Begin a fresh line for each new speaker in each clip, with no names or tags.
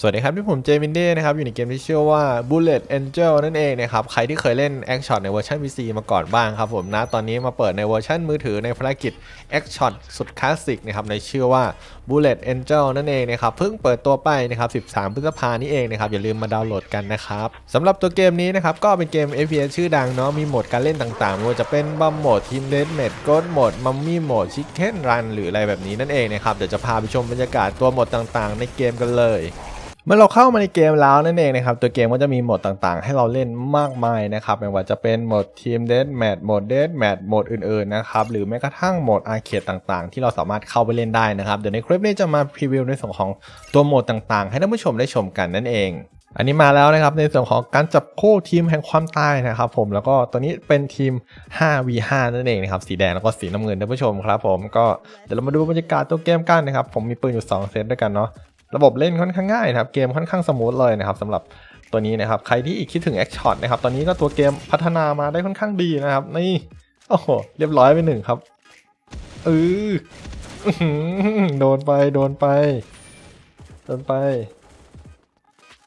สวัสดีครับที่ผมเจมินเด้นะครับอยู่ในเกมที่ชื่อว่า Bullet Angel นั่นเองนะครับใครที่เคยเล่น Act Shot ในเวอร์ชัน PC มาก่อนบ้างครับผมนะตอนนี้มาเปิดในเวอร์ชันมือถือในภารกิจ Act Shot สุดคลาสสิกนะครับในชื่อว่า Bullet Angel นั่นเองนะครับเพิ่งเปิดตัวไปนะครับ 13 พฤษภานี้เองนะครับอย่าลืมมาดาวน์โหลดกันนะครับสำหรับตัวเกมนี้นะครับก็เป็นเกม FPS ชื่อดังเนาะมีโหมดการเล่นต่างๆไม่ว่าจะเป็นบัมโหมดทีมเดนเมดโกดโหมดมัมมี่โหมดชิคเก้นรันหรืออะไรแบบนี้นั่นเองนะครับเดี๋ยวจะพาไปชมบรรยากาศตัวโหมดต่างๆ ในเกมกันเลย เมื่อเราเข้ามาในเกมแล้วนั่นเองนะครับ ตัวเกมก็จะมีโหมดต่างๆ ให้เราเล่นมากมายนะครับไม่ว่าจะเป็นโหมดทีมเดสแมทโหมดเดสแมทโหมดอื่นๆนะครับหรือแม้กระทั่งโหมดอาร์เคดต่างๆ ที่เราสามารถเข้าไปเล่นได้นะครับเดี๋ยวในคลิปนี้จะมาพรีวิวในส่วนของตัวโหมดต่างๆ ให้ท่านผู้ชมได้ชมกันนั่นเองอันนี้มาแล้วนะครับในส่วนของการจับคู่ทีมแห่งความตายนะครับผมแล้วก็ตัวนี้เป็นทีม 5v5 นั่นเองนะครับสีแดงแล้วก็สีน้ำเงินท่านผู้ชมครับผมก็เดี๋ยวเรามาดูบรรยากาศตัวเกมกันนะครับผมมีปืนอยู่สองเซตด้วยกันเนาะ ระบบเล่นค่อนข้างง่ายนะครับเกมค่อนข้างสมูทเลยนะครับสำหรับตัวนี้นะครับใครที่คิดถึงแอคช็อตนะครับตอนนี้ก็ตัวเกมพัฒนามาได้ค่อนข้างดีนะครับนี่โอ้โหเรียบร้อยไปหนึ่งครับเอออื้อโดนไปโดนไป โดนไป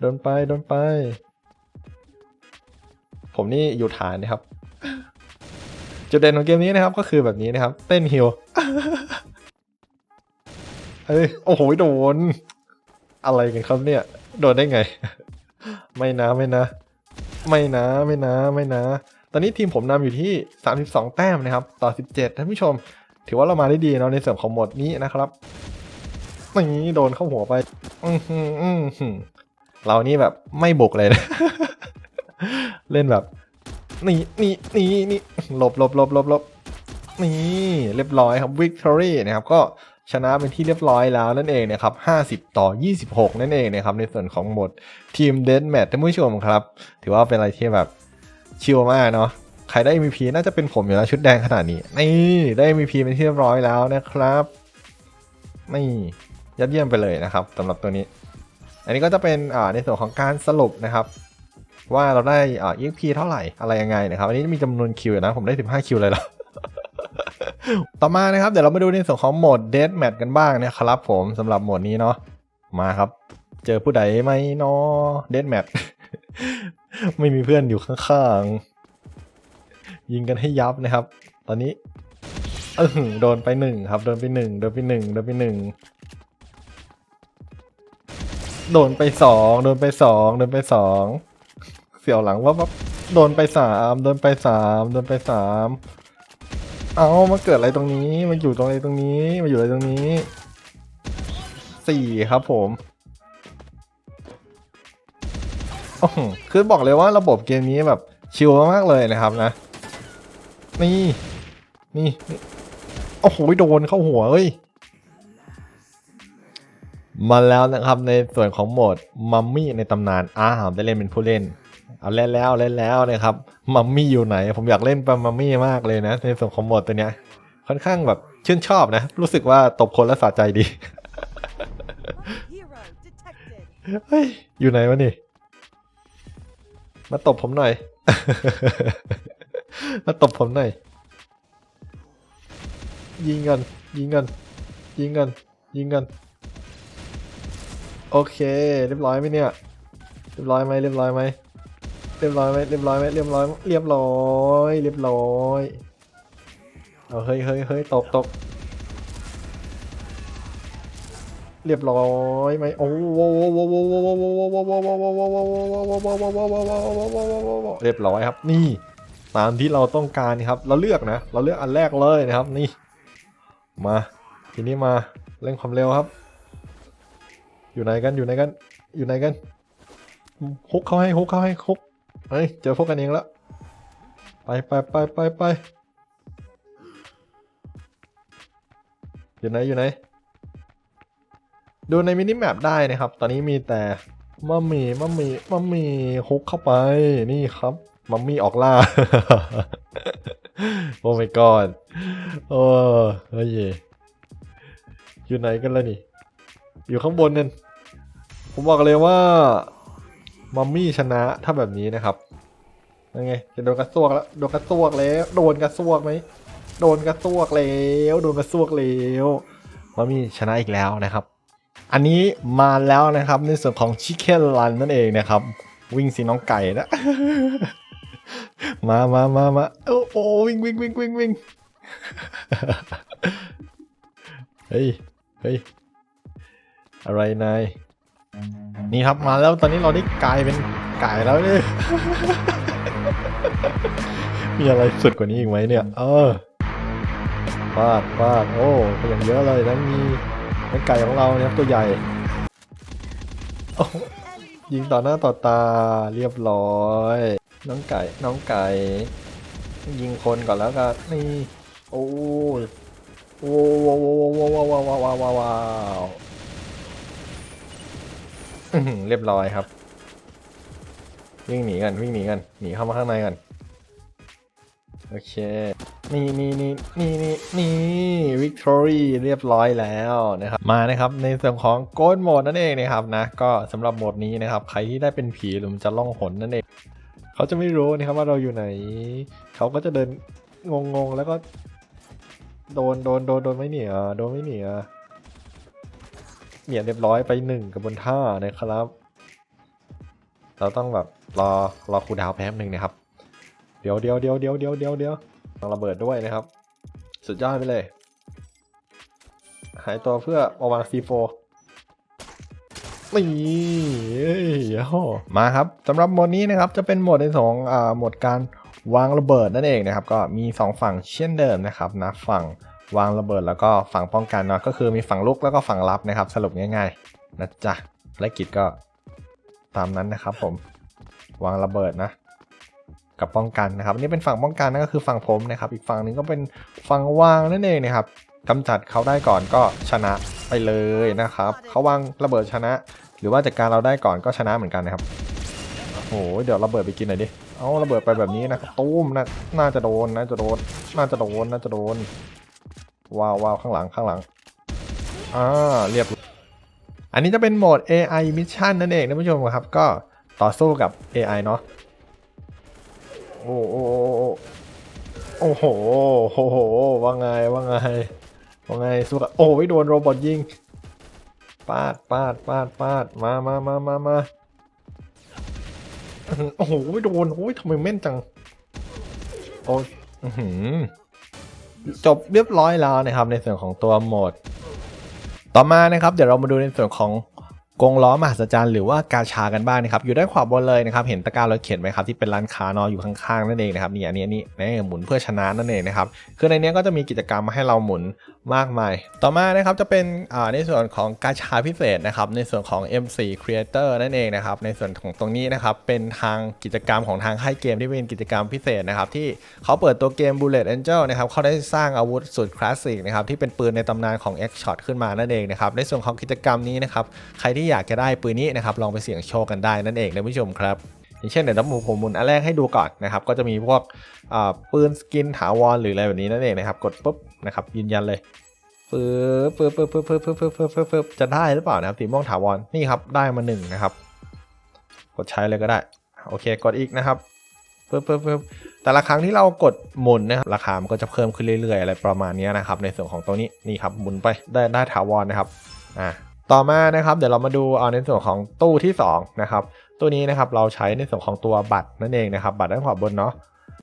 โดนไปโดนไป ผมนี่อยู่ฐานนะครับ จุดเด่นของเกมนี้นะครับ ก็คือแบบนี้นะครับ เต้นฮิลเอ้ยโอ้โหโดน อะไรกันครับเนี่ย โดนได้ไง ไม่นะไม่นะ ไม่นะไม่นะไม่นะ ตอนนี้ทีมผมนำอยู่ที่ 32 แต้มนะครับ ต่อ 17 ท่านผู้ชม ถือว่าเรามาได้ดีเนาะในส่วนของหมดนี้นะครับนี่โดนเข้าหัวไป อือหืออื้อหือเรานี่แบบไม่บุกเลยนะ เล่นแบบนี่นี่นี่นี่หลบหลบหลบหลบหลบนี่เรียบร้อยครับ victory นะครับ ก็ ชนะเป็นที่เรียบร้อยแล้วนั่นเองนะครับ 50 ต่อ 26 นั่นเองนะครับในส่วนของหมดทีมเดนแมทท่านผู้ชมครับ ถือว่าเป็นอะไรที่แบบชิลมากเนาะใครได้ MVP น่าจะเป็นผมอยู่แล้วชุดแดงขนาดนี้นี่ได้ MVP เป็นที่เรียบร้อยแล้วนะครับนี่ยอดเยี่ยมไปเลยนะครับสำหรับตัวนี้ อันนี้ก็จะเป็นอ่าในส่วนของการสรุปนะครับ ว่าเราได้อ่า EXP เท่าไหร่อะไรยังไงนะครับ อันนี้มีจำนวนคิวอยู่นะผมได้ 15 คิวเลยเหรอ ต่อมานะครับ เดี๋ยวเรามาดูในส่วนของโหมด Death Match กันบ้างนะครับผมสำหรับโหมดนี้เนาะมาครับ เจอผู้ใดไหมเนาะ Death Match ไม่มีเพื่อนอยู่ข้างๆ ยิงกันให้ยับนะครับ ตอนนี้เออโดนไปหนึ่งครับ โดนไปหนึ่งโดนไปหนึ่งโดนไปหนึ่งโดนไปสองโดนไปสองโดนไปสองเสี่ยวหลังว่าว่าโดนไปสามโดนไปสามโดนไปสาม เอามาเกิดอะไรตรงนี้มันอยู่ตรงอะไรตรงนี้มาอยู่อะไรตรงนี้สี่ครับผมโอ้โหคือบอกเลยว่าระบบเกมนี้แบบชิลมากๆเลยนะครับนะ นี่นี่โอ้โหโดนเข้าหัวเอ้ยมาแล้วนะครับในส่วนของโหมดมัมมี่ในตำนานอ้าวได้เล่นเป็นผู้เล่น เอาเล่นแล้วเล่นแล้วนะครับมัมมี่อยู่ไหน ผมอยากเล่นเป็นมัมมี่มากเลยนะในส่วนของหมดตัวเนี้ย ค่อนข้างแบบชื่นชอบนะ รู้สึกว่าตบคนแล้วสะใจดีเฮ้ยอยู่ไหนวะนี่มาตบผมหน่อย มาตบผมหน่อย ยิงกัน ยิงกัน ยิงกัน ยิงกัน โอเค เรียบร้อยไหมเนี่ย เรียบร้อยไหมเรียบร้อยไหม เรียบร้อยไหมเรียบร้อยไหมเรียบร้อยเรียบร้อยเรียบร้อยเอาเฮ้ยเฮ้ยเฮ้ยตบตบเรียบร้อยไหมโอ้โหเรียบร้อยครับ นี่ ตามที่เราต้องการครับ เราเลือกนะ เราเลือกอันแรกเลยนะครับ นี่ มา ทีนี้มาเร่งความเร็วครับ อยู่ไหนกัน อยู่ไหนกัน อยู่ไหนกันฮุกเข้าให้ฮุกเข้าให้ฮุก เฮ้ย เจอพวกกันเองแล้ว ไปไปไปไปไปอยู่ไหนอยู่ไหน ดูในมินิแมปได้นะครับ ตอนนี้มีแต่มัมมี่มัมมี่มัมมี่ฮุกเข้าไปนี่ครับมัมมี่ออกล่า โอ้ my god โอ้เฮ้ยอยู่ไหนกันล่ะนี่ อยู่ข้างบนนั่นผมบอกเลยว่า มัมมี่ชนะถ้าแบบนี้นะครับยังไงจะโดนกระซวกแล้วโดนกระซวกแล้วโดนกระซวกไหมโดนกระซวกแล้วโดนกระซวกแล้วมัมมี่ชนะอีกแล้วนะครับ อันนี้มาแล้วนะครับในส่วนของ Chicken Run นั่นเองนะครับ วิ่งสีน้องไก่นะมามามามาโอ้โอ้วิ่งวิ่งวิ่งวิ่งวิ่งเฮ้ยเฮ้ยอะไรนาย นี่ครับมาแล้วตอนนี้เราได้กลายเป็นไก่แล้วเนี่ยมีอะไรสุดกว่านี้อีกไหมเนี่ย เออฟาดฟาดโอ้ก็อย่างเยอะเลยแล้วมีเป็นไก่ของเราเนี่ยตัวใหญ่โอ้โหยิงต่อหน้าต่อตาเรียบร้อย น้องไก่น้องไก่ ยิงคนก่อนแล้วกันนี่โอ้ยโอ้ว้าวว้าวว้าวว้าวว้าวว้าวว้าว อื้อหือเรียบร้อยครับ วิ่งหนีกันวิ่งหนีกันหนีเข้ามาข้างในกันโอเค นี่นี่นี่นี่นี่นี่วิกตอรี่เรียบร้อยแล้วนะครับ มานะครับในส่วนของโกดโหมดนั่นเองนะครับนะ ก็สำหรับโหมดนี้นะครับ ใครที่ได้เป็นผีหรือมันจะล่องหนนั่นเอง เขาจะไม่รู้นะครับว่าเราอยู่ไหน เขาก็จะเดินงงๆแล้วก็ โดนโดนโดนโดนไม่เหนียโดนไม่เหนีย เหนียเรียบร้อยไปหนึ่งกับบนท่านะครับ เราต้องแบบรอรอคูดาวแป๊บหนึ่งนะครับ เดี๋ยวเดี๋ยวเดี๋ยวเดี๋ยวเดี๋ยวเดี๋ยวเดี๋ยวต้องระเบิดด้วยนะครับ สุดยอดไปเลย หายตัวเพื่อมาวาง C4 นี่เอ้ยโอ้มาครับสำหรับโหมดนี้นะครับจะเป็นโหมดในสองอ่าโหมดการวางระเบิดนั่นเองนะครับ ก็มี 2 ฝั่งเช่นเดิมนะครับนะฝั่ง วางระเบิดแล้วก็ฝั่งป้องกันเนาะก็คือมีฝั่งลุกแล้วก็ฝั่งรับนะครับ สรุปง่ายๆนะจ๊ะภารกิจก็ตามนั้นนะครับ ผมวางระเบิดนะ กับป้องกันนะครับนี่เป็นฝั่งป้องกันนั่นก็คือฝั่งผมนะครับ อีกฝั่งหนึงก็เป็นฝั่งวางนั่นเองนะครับกำจัดเขาได้ก่อนก็ชนะไปเลยนะครับเขาวางระเบิดชนะ หรือว่าจัดการเราได้ก่อนก็ชนะเหมือนกันนะครับโอ้โหเดี๋ยวระเบิดไปกินหน่อยดิ เอาระเบิดไปแบบนี้นะตุ้มนะน่าจะโดนน่าจะโดน น่าจะโดน น่าจะโดน ว้าวว้าวข้างหลังข้างหลังอ่าเรียบ อันนี้จะเป็นโหมด AI Mission นั่นเองท่านผู้ชมครับ ก็ต่อสู้กับ AI เนาะโอ้โอ้โอ้โหโอ้โหว่าไงว่าไงว่าไงสู้กับโอ้ยโดนโรบอทยิงปาดปาดปาดปาดมามามามามาโอ้โหโดนโอ้ยทำไมแม่นจังโอ้ยหือ จบเรียบร้อยแล้วนะครับในส่วนของตัวโหมด ต่อมานะครับเดี๋ยวเรามาดูในส่วนของกงล้อมหัศจรรย์หรือว่ากาชากันบ้างนะครับ อยู่ด้านขวาบนเลยนะครับ เห็นตะกร้ารถเข็นไหมครับที่เป็นร้านค้านออยู่ข้างๆนั่นเองนะครับนี่อันนี้อันนี้นี่หมุนเพื่อชนะนั่นเองนะครับคือในนี้ก็จะมีกิจกรรมมาให้เราหมุน มากมาย ต่อมานะครับจะเป็นในส่วนของกาชาพิเศษนะครับในส่วนของ M4 Creator นั่นเองนะครับในส่วนของตรงนี้นะครับเป็นทางกิจกรรมของทางค่ายเกมที่เป็นกิจกรรมพิเศษนะครับที่เขาเปิดตัวเกม Bullet Angel นะครับเขาได้สร้างอาวุธสุดคลาสสิกนะครับที่เป็นปืนในตำนานของ X Shot ขึ้นมานั่นเองนะครับในส่วนของกิจกรรมนี้นะครับใครที่อยากจะได้ปืนนี้นะครับลองไปเสี่ยงโชคกันได้นั่นเองนะผู้ชมครับ อย่างเช่นเดี๋ยวน้ำหมูผมหมุนอันแรกให้ดูก่อนนะครับก็จะมีพวกปืนสกินถาวรหรืออะไรแบบนี้นั่นเองนะครับกดปุ๊บนะครับยืนยันเลยปึ๊บปึ๊บปึ๊บปึ๊บปึ๊บปึ๊บปึ๊บปึ๊บปึ๊บปึ๊บจะได้หรือเปล่านะครับสีม่วงถาวรนี่ครับได้มาหนึ่งนะครับกดใช้เลยก็ได้โอเคกดอีกนะครับปึ๊บปึ๊บปึ๊บแต่ละครั้งที่เรากดหมุนนะครับราคามันก็จะเพิ่มขึ้นเรื่อยๆ อะไรประมาณนี้นะครับในส่วนของตัวนี้นี่ครับหมุนไปได้ได้ถาวรนะครับอ่า ต่อมานะครับเดี๋ยวเรามาดูเอาในส่วนของตู้ที่สองนะครับตู้นี้นะครับเราใช้ในส่วนของตัวบัตรนั่นเองนะครับบัตรด้านขวาบนเนาะ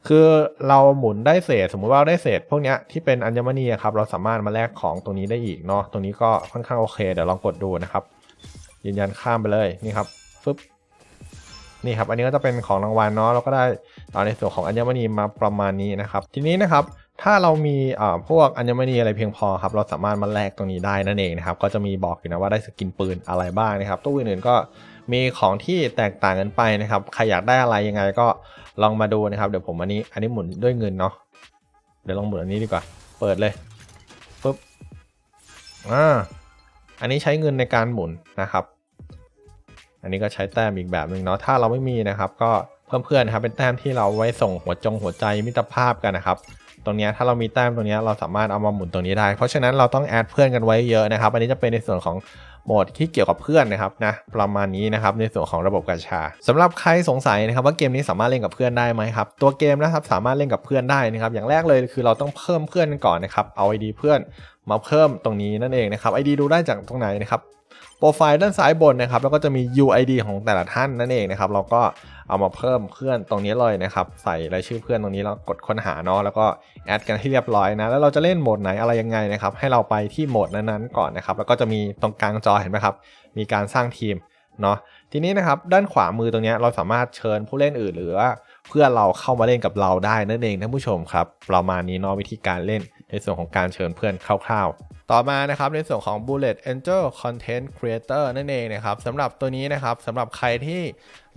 คือเราหมุนได้เศษสมมุติว่าได้เศษ พวกนี้ที่เป็นอัญมณีครับเราสามารถมาแลกของตรงนี้ได้อีกเนาะตรงนี้ก็ค่อนข้างโอเคเดี๋ยวลองกดดูนะครับ ยืนยันข้ามไปเลยนี่ครับฟึบนี่ครับอันนี้ก็จะเป็นของรางวัลเนาะเราก็ได้ ในส่วนของอัญมณีมาประมาณนี้นะครับ ทีนี้นะครับถ้าเรามีพวกอัญมณีอะไรเพียงพอครับเราสามารถมาแลกตรงนี้ได้นั่นเองนะครับก็จะมีบอกอยู่นะว่าได้สกินปืนอะไรบ้างนะครับตู้อื่นๆก็มีของที่แตกต่างกันไปนะครับใครอยากได้อะไรยังไงก็ลองมาดูนะครับเดี๋ยวผมอันนี้อันนี้หมุนด้วยเงินเนาะเดี๋ยวลองหมุนอันนี้ดีกว่า เปิดเลยปุ๊บอ่าอันนี้ใช้เงินในการหมุนนะครับ อันนี้ก็ใช้แต้มอีกแบบหนึ่งเนาะถ้าเราไม่มีนะครับก็ เพื่อนนะครับเป็นแต้มที่เราไว้ส่งหัวจงหัวใจมิตรภาพกันนะครับตรงนี้ถ้าเรามีแต้มตรงนี้เราสามารถเอามาหมุนตรงนี้ได้ เพราะฉะนั้นเราต้องแอดเพื่อนกันไว้เยอะนะครับอันนี้จะเป็นในส่วนของโหมดที่เกี่ยวกับเพื่อนนะครับนะประมาณนี้นะครับในส่วนของระบบกาชาสำหรับใครสงสัยนะครับว่าเกมนี้สามารถเล่นกับเพื่อนได้ไหมครับตัวเกมนะครับสามารถเล่นกับเพื่อนได้นะครับอย่างแรกเลยคือเราต้องเพิ่มเพื่อนกันก่อนนะครับเอา ID เพื่อนมาเพิ่มตรงนี้นั่นเองนะครับ ID ดูได้จากตรงไหนนะครับ โปรไฟล์ด้านซ้ายบนนะครับแล้วก็จะมี UID ของแต่ละท่านนั่นเองนะครับเราก็เอามาเพิ่มเพื่อนตรงนี้เลยนะครับใส่รายชื่อเพื่อนตรงนี้แล้วกดค้นหาเนาะแล้วก็แอดกันให้เรียบร้อยนะแล้วเราจะเล่นโหมดไหนอะไรยังไงนะครับให้เราไปที่โหมดนั้นๆก่อนนะครับแล้วก็จะมีตรงกลางจอเห็นไหมครับมีการสร้างทีมเนาะทีนี้นะครับด้านขวามือตรงนี้เราสามารถเชิญผู้เล่นอื่นหรือว่าเพื่อนเราเข้ามาเล่นกับเราได้นั่นเองท่านผู้ชมครับประมาณนี้เนาะวิธีการเล่น ในส่วนของการเชิญเพื่อนคร่าวๆ ต่อมานะครับในส่วนของ Bullet Angel Content Creator นั่นเองนะครับสำหรับตัวนี้นะครับสำหรับใครที่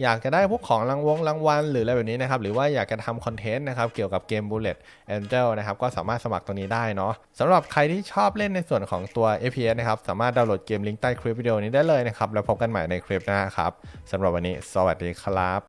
อยากจะได้พวกของรางวงรางวัลหรืออะไรแบบนี้นะครับหรือว่าอยากจะทำคอนเทนต์นะครับเกี่ยวกับเกม Bullet Angel นะครับก็สามารถสมัครตัวนี้ได้เนาะสำหรับใครที่ชอบเล่นในส่วนของตัว FPS นะครับสามารถดาวน์โหลดเกมลิงก์ใต้คลิปวิดีโอนี้ได้เลยนะครับแล้วพบกันใหม่ในคลิปหน้าครับสำหรับวันนี้ สวัสดีครับ